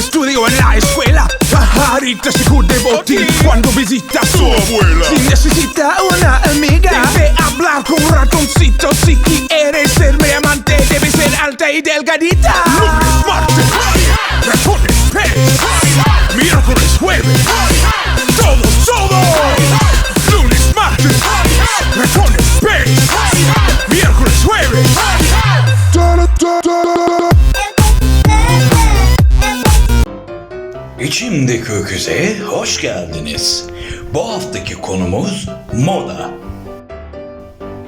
estudio en la escuela. Pajarita se de botín cuando visita a su abuela. Si necesita una amiga, debe hablar con un ratoncito. Si quieres ser mi amante, debe ser alta y delgadita. Lunes, martes, Öküze hoş geldiniz. Bu haftaki konumuz moda.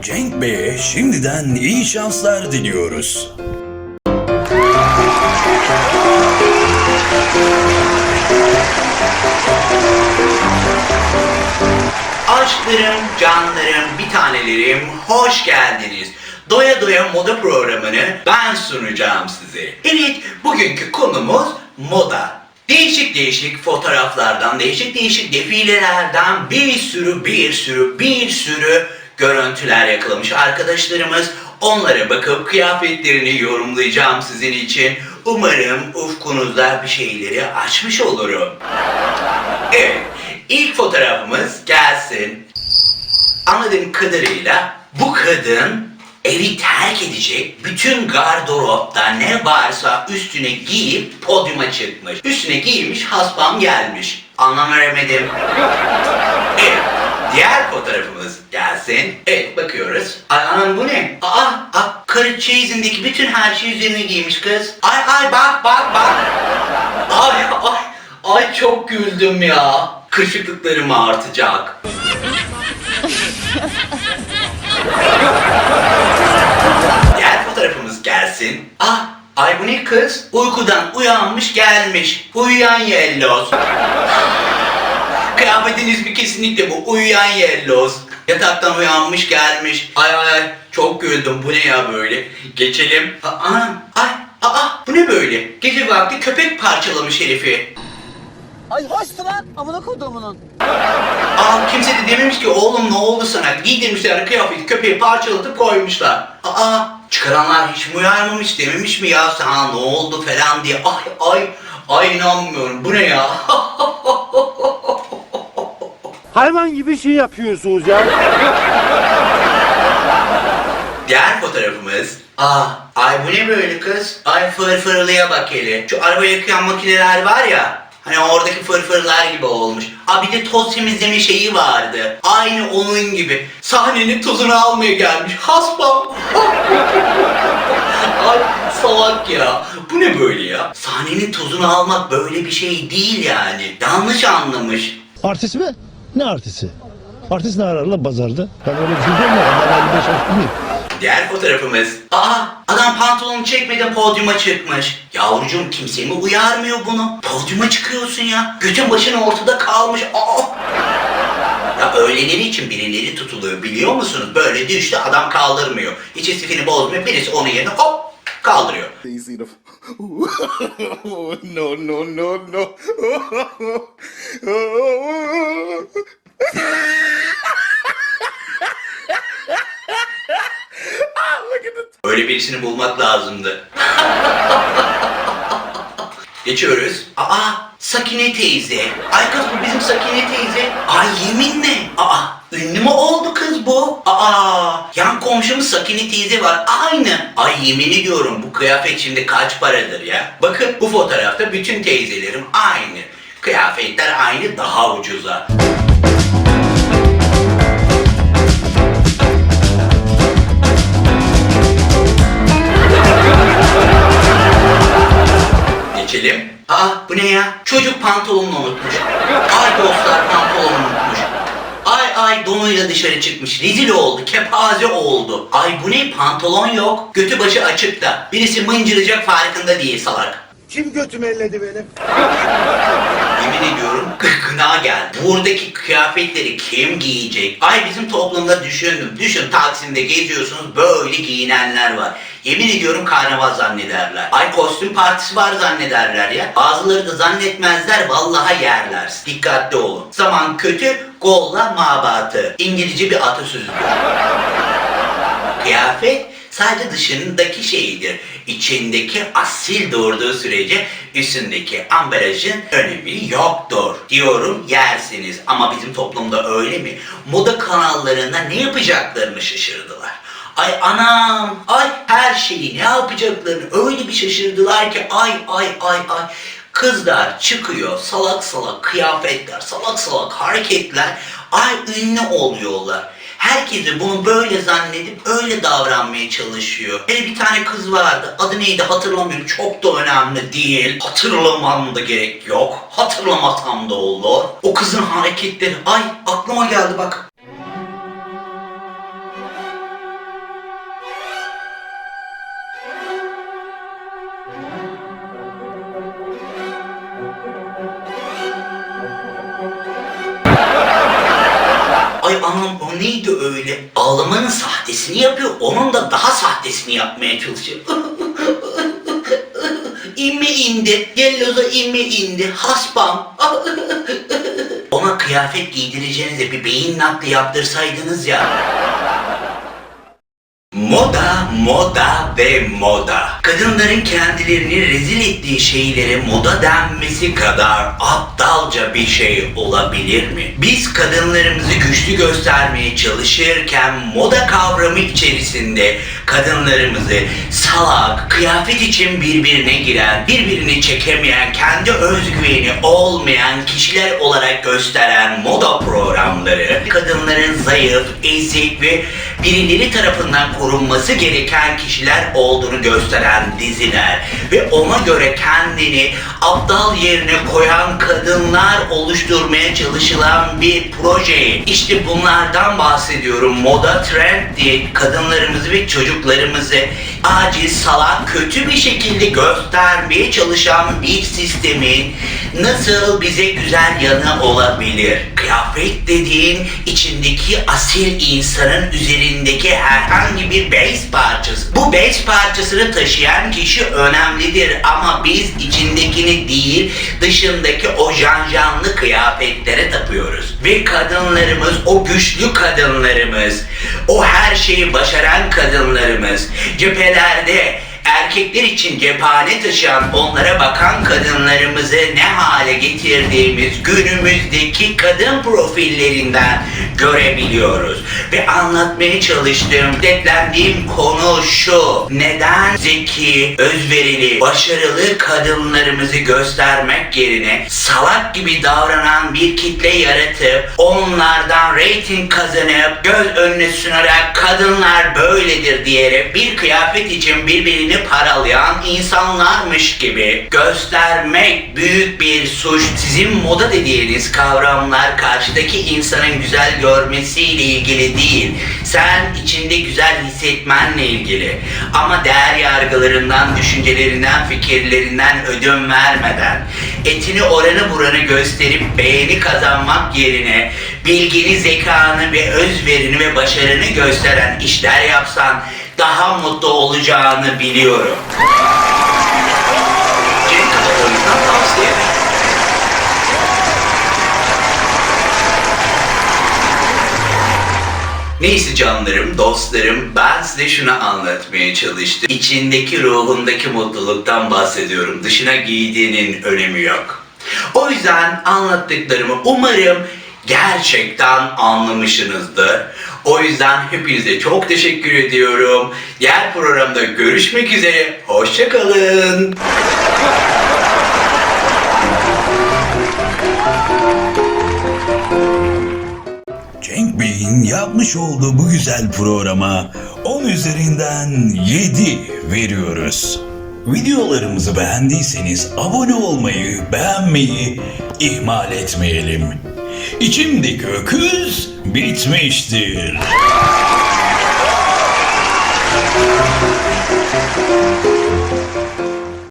Cenk Bey'e şimdiden iyi şanslar diliyoruz. Aşklarım, canlarım, bir tanelerim, hoş geldiniz. Doya Doya Moda programını ben sunacağım size. Evet, bugünkü konumuz moda. Değişik değişik fotoğraflardan, değişik değişik defilelerden bir sürü bir sürü bir sürü görüntüler yakalamış arkadaşlarımız. Onlara bakıp kıyafetlerini yorumlayacağım sizin için. Umarım ufkunuzda bir şeyleri açmış olurum. Evet, ilk fotoğrafımız gelsin. Anladığım kadarıyla bu kadın evi terk edecek, bütün gardıropta ne varsa üstüne giyip podyuma çıkmış. Üstüne giymiş, hasbam gelmiş. Anlam veremedim. Evet, diğer fotoğrafımız gelsin. Evet, bakıyoruz. Ay anam bu ne? Aa, aa karı çeyizindeki bütün her şey üzerine giymiş kız. Ay ay bak bak bak. Ay ay ay çok güldüm ya. Kırışıklıklarım artacak. Diğer fotoğrafımız gelsin. Ah ay bu ne kız? Uykudan uyanmış gelmiş. Uyuyan yelloz. Kıyafetiniz bir kesinlikle bu. Uyuyan yelloz. Yataktan uyanmış gelmiş. Ay ay çok güldüm. Bu ne ya böyle? Geçelim. Aa, ay aa bu ne böyle? Gece vakti köpek parçalamış herifi. Ay hoştu lan amına kodumunun. Aa kimse de dememiş ki oğlum ne oldu sana? Giydirmişler kıyafeti köpeği parçalatıp koymuşlar. Aa çıkaranlar hiç mi uyarmamış dememiş mi ya sana ne oldu falan diye. Ay ay ay inanmıyorum bu ne ya? Hayvan gibi şey yapıyorsunuz ya. Diğer fotoğrafımız. Aa ay bu ne böyle kız? Ay fırfırlıya bak hele. Şu araba yıkayan makineler var ya. Hani oradaki fırfırlar gibi olmuş. Aa bir de toz temizleme şeyi vardı. Aynı onun gibi. Sahnenin tozunu almaya gelmiş. Hasbam. Ay salak ya. Bu ne böyle ya? Sahnenin tozunu almak böyle bir şey değil yani. Yanlış anlamış. Artist mi? Ne artisti? Artist ne arar lan pazarda? Ben öyle bir şey görmüyorum. Ben 55 yaşındayım. Diğer fotoğrafımız. Aa adam pantolonu çekmeden podyuma çıkmış. Yavrucuğum kimse mi uyarmıyor bunu? Podyuma çıkıyorsun ya. Götün başın ortada kalmış. Aa. Ya öyleleri için birileri tutuluyor biliyor musunuz? Böyle düştü adam kaldırmıyor. Hiç istifini bozmuyor. Birisi onun yerine hop kaldırıyor. easy to. no, no, no, no. Öyle birisini bulmak lazımdı. Geçiyoruz. Aa, Sakine teyze. Ay kız bu bizim Sakine teyze. Ay yeminle. Aa, ünlü mü oldu kız bu? Aa, yan komşumuz Sakine teyze var. Aynı. Ay yemin ediyorum bu kıyafet şimdi kaç paradır ya? Bakın bu fotoğrafta bütün teyzelerim aynı. Kıyafetler aynı daha ucuza. Geçelim. Aa bu ne ya? Çocuk pantolonunu unutmuş. Ay dostlar pantolonunu unutmuş. Ay ay donuyla dışarı çıkmış. Rezil oldu. Kepaze oldu. Ay bu ne? Pantolon yok. Götü başı açık da. Birisi mıncıracak farkında değil salak. Kim götümü elledi benim? Yemin ediyorum gına geldi. Buradaki kıyafetleri kim giyecek? Ay bizim toplumda düşündüm. Düşün Taksim'de geziyorsunuz böyle giyinenler var. Yemin ediyorum karnaval zannederler. Ay kostüm partisi var zannederler ya. Bazıları da zannetmezler vallaha yerler. Dikkatli olun. Zaman kötü, golla mabatı. İngilizce bir atasözüdür. Kıyafet Sadece dışındaki şeyidir. İçindeki asil doğurduğu sürece üstündeki ambalajın önemi yoktur. Diyorum yersiniz. Ama bizim toplumda öyle mi? Moda kanallarında ne yapacaklarını şaşırdılar. Ay anam, ay her şeyi ne yapacaklarını öyle bir şaşırdılar ki ay ay ay ay. Kızlar çıkıyor salak salak kıyafetler, salak salak hareketler. Ay ünlü oluyorlar. Herkes de bunu böyle zannedip öyle davranmaya çalışıyor. Hele bir tane kız vardı. Adı neydi hatırlamıyorum. Çok da önemli değil. Hatırlamam da gerek yok. Hatırlamasam da olur. O kızın hareketleri. Ay aklıma geldi bak. Anam o neydi öyle? Ağlamanın sahtesini yapıyor. Onun da daha sahtesini yapmaya çalışıyor. İmmi indi. Yellow'da immi indi. Haspam. Ona kıyafet giydireceğinize bir beyin nakli yaptırsaydınız ya. Moda, moda ve moda. Kadınların kendilerini rezil ettiği şeylere moda denmesi kadar aptalca bir şey olabilir mi? Biz kadınlarımızı güçlü göstermeye çalışırken moda kavramı içerisinde kadınlarımızı salak, kıyafet için birbirine giren, birbirini çekemeyen, kendi özgüveni olmayan kişiler olarak gösteren moda programları, kadınların zayıf, ezik ve birileri tarafından korunması gereken kişiler olduğunu gösteren diziler ve ona göre kendini aptal yerine koyan kadınlar oluşturmaya çalışılan bir proje. İşte bunlardan bahsediyorum. Moda trend diye kadınlarımızı ve çocuklarımızı aciz, salak, kötü bir şekilde göstermeye çalışan bir sistemin nasıl bize güzel yanı olabilir? Kıyafet dediğin içindeki asil insanın üzerindeki herhangi bir base parçası. Bu base parçasını taşıyan kişi önemlidir ama biz içindekini değil dışındaki o janjanlı kıyafetlere tapıyoruz. Ve kadınlarımız, o güçlü kadınlarımız, o her şeyi başaran kadınlarımız cephelerde erkekler için cephane taşıyan, onlara bakan kadınlarımızı ne hale getirdiğimiz günümüzdeki kadın profillerinden görebiliyoruz. Ve anlatmaya çalıştığım, detlendiğim konu şu. Neden zeki, özverili, başarılı kadınlarımızı göstermek yerine salak gibi davranan bir kitle yaratıp onlardan reyting kazanıp göz önüne sunarak kadınlar böyledir diyerek bir kıyafet için birbirini paralayan insanlarmış gibi göstermek büyük bir suç. Sizin moda dediğiniz kavramlar karşıdaki insanın güzel görmesiyle ilgili değil. Sen içinde güzel hissetmenle ilgili. Ama değer yargılarından, düşüncelerinden, fikirlerinden ödün vermeden, etini oranı buranı gösterip beğeni kazanmak yerine bilgini, zekanı ve özverini ve başarını gösteren işler yapsan daha mutlu olacağını biliyorum. Cenk Katalon'dan tavsiye Neyse canlarım, dostlarım, ben size şunu anlatmaya çalıştım. İçindeki ruhundaki mutluluktan bahsediyorum. Dışına giydiğinin önemi yok. O yüzden anlattıklarımı umarım gerçekten anlamışsınızdır. O yüzden hepinize çok teşekkür ediyorum. Diğer programda görüşmek üzere. Hoşçakalın. Cenk Bey'in yapmış olduğu bu güzel programa 10 üzerinden 7 veriyoruz. Videolarımızı beğendiyseniz abone olmayı, beğenmeyi ihmal etmeyelim. İçimdeki öküz bitmiştir.